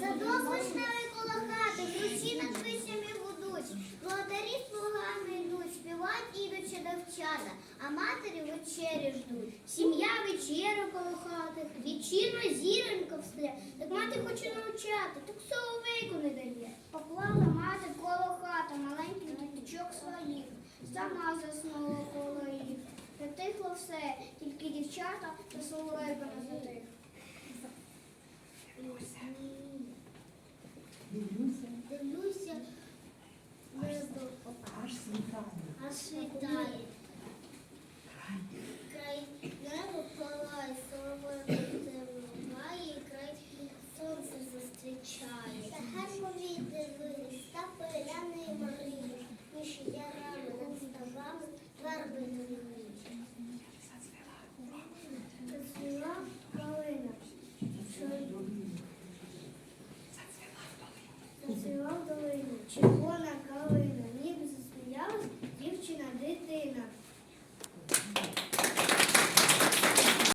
Садок вишневий коло хати, ключі над вишнями гудуть, володарі слугами йдуть, співають ідучи дівчата, а матері вечері ждуть. Сім'я вечерю коло хати, вечірно зіронька встає, так мати хоче навчати, так соловейку не дає. Поклала мати коло хати, маленьких діточок своїх, сама заснула коло їх. Притихло все, тільки дівчата та соловейка не затих. Дивлюся, Дивлюся. Аж світає. аж світає.